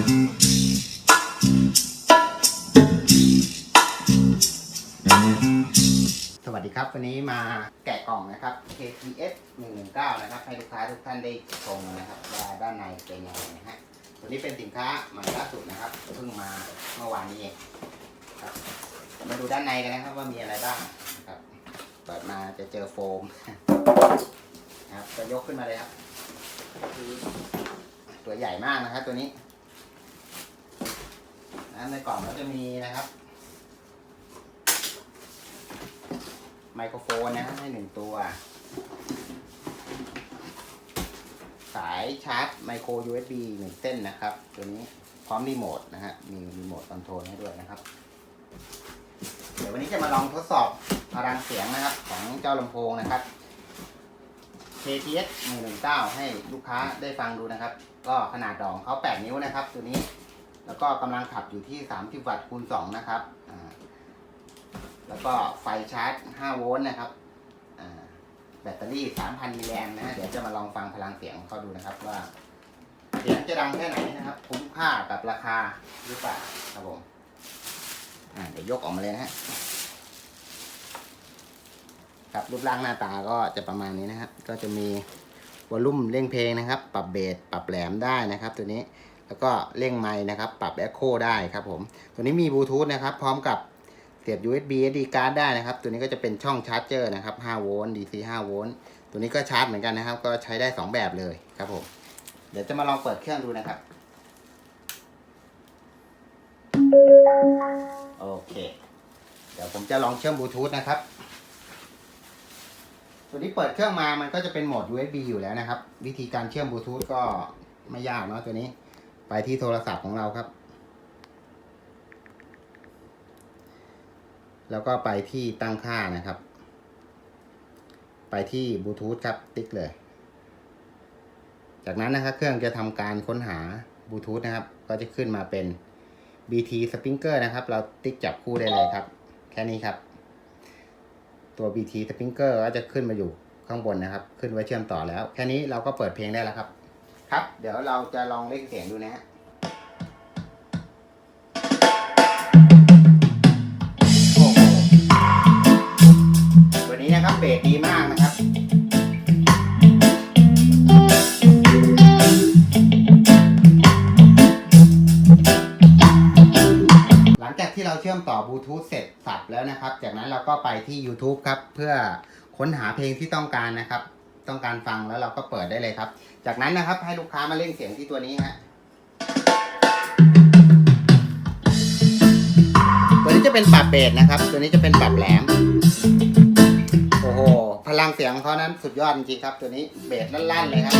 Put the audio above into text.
สวัสดีครับ วันนี้มาแกะกล่องนะครับ KTS 119 นะครับ ให้ลูกค้าทุกท่านได้ชมนะครับว่าด้านในเป็นยังไงนะฮะตัวนี้เป็นสินค้าใหม่ล่าสุดนะครับเพิ่งมาเมื่อวานนี้เองครับมาดูด้านในกันนะครับว่ามีอะไรบ้างนะครับเปิดมาจะเจอโฟมครับจะยกขึ้นมาเลยครับตัวใหญ่มากนะครับตัวนี้ นะในกล่องก็จะมีนะครับ ไมโครโฟนนะครับให้หนึ่งตัว สายชาร์จไมโคร USB หนึ่งเส้นนะครับ ตัวนี้พร้อมรีโมทนะฮะมีรีโมทคอนโทรลให้ด้วยนะครับ เดี๋ยววันนี้จะมาลองทดสอบพลังเสียงนะครับ ของเจ้าลำโพงนะครับ KTS 119 ให้ลูกค้าได้ฟังดูนะครับ ก็ขนาดดอกของเขา 8 นิ้วนะครับ ตัวนี้ ก็กำลังขับอยู่ที่ 30 วัตต์คูณ2นะครับแล้วก็ไฟชาร์จ 5 โวลต์นะครับแบตเตอรี่ 3,000 มิลลิแอมป์นะ เดี๋ยวจะมาลองฟังพลังเสียงของเขาดูนะครับว่า เสียงจะดังแค่ไหนนะครับ คุ้มค่ากับราคาหรือเปล่าครับผมเดี๋ยวยกออกมาเลยนะฮะครับรูปร่างหน้าตาก็จะประมาณนี้นะครับ ก็จะมีวอลลุ่มเร่งเพลงนะครับ ปรับเบสปรับแหลมได้นะครับ ตัวนี้ แล้วก็เร่งไมค์นะครับ ปรับแอคโคได้ครับผม ตัวนี้มีบลูทูธนะครับ พร้อมกับเสียบ USB SD card ได้นะครับ ตัวนี้ก็จะเป็นช่องชาร์จเจอร์นะครับ 5 โวลต์ DC 5 โวลต์ ตัวนี้ก็ชาร์จเหมือนกันนะครับ ก็ใช้ได้ 2 แบบเลยครับผม เดี๋ยวจะมาลองเปิดเครื่องดูนะครับ โอเค เดี๋ยวผมจะลองเชื่อมบลูทูธนะครับ ตัวนี้เปิดเครื่องมา มันก็จะเป็นโหมด USB อยู่แล้วนะครับ วิธีการเชื่อมบลูทูธก็ไม่ยากเนาะตัวนี้ ไปที่โทรศัพท์ของเราครับ แล้วก็ไปที่ตั้งค่านะครับ ไปที่บลูทูธครับ ติ๊กเลย จากนั้นนะครับ เครื่องจะทำการค้นหาบลูทูธนะครับ ก็จะขึ้นมาเป็น BT Springer นะครับ เราติ๊กจับคู่ได้เลยครับ แค่นี้ครับ ตัว BT Springer ก็จะขึ้นมาอยู่ข้างบนนะครับ ขึ้นไว้เชื่อมต่อแล้ว แค่นี้เราก็เปิดเพลงได้แล้วครับ ครับ เดี๋ยวเราจะลองเล่นเสียงดูนะฮะโอ้โหตัวนี้นะครับเบสดีมากนะครับหลังจากที่เราเชื่อมต่อบลูทูธเสร็จสับแล้วนะครับ จากนั้นเราก็ไปที่ YouTube ครับ เพื่อค้นหาเพลงที่ต้องการนะครับ ต้องการฟังแล้วเราก็เปิดได้เลยครับ จากนั้นนะครับให้ลูกค้ามาเล่นเสียงที่ตัวนี้ฮะตัวนี้จะเป็นปรับเบสนะครับ ตัวนี้จะเป็นปรับแหลมโอ้โหพลังเสียงของเขานั้นสุดยอดจริงๆครับ ตัวนี้เบสลั่นๆเลยครับ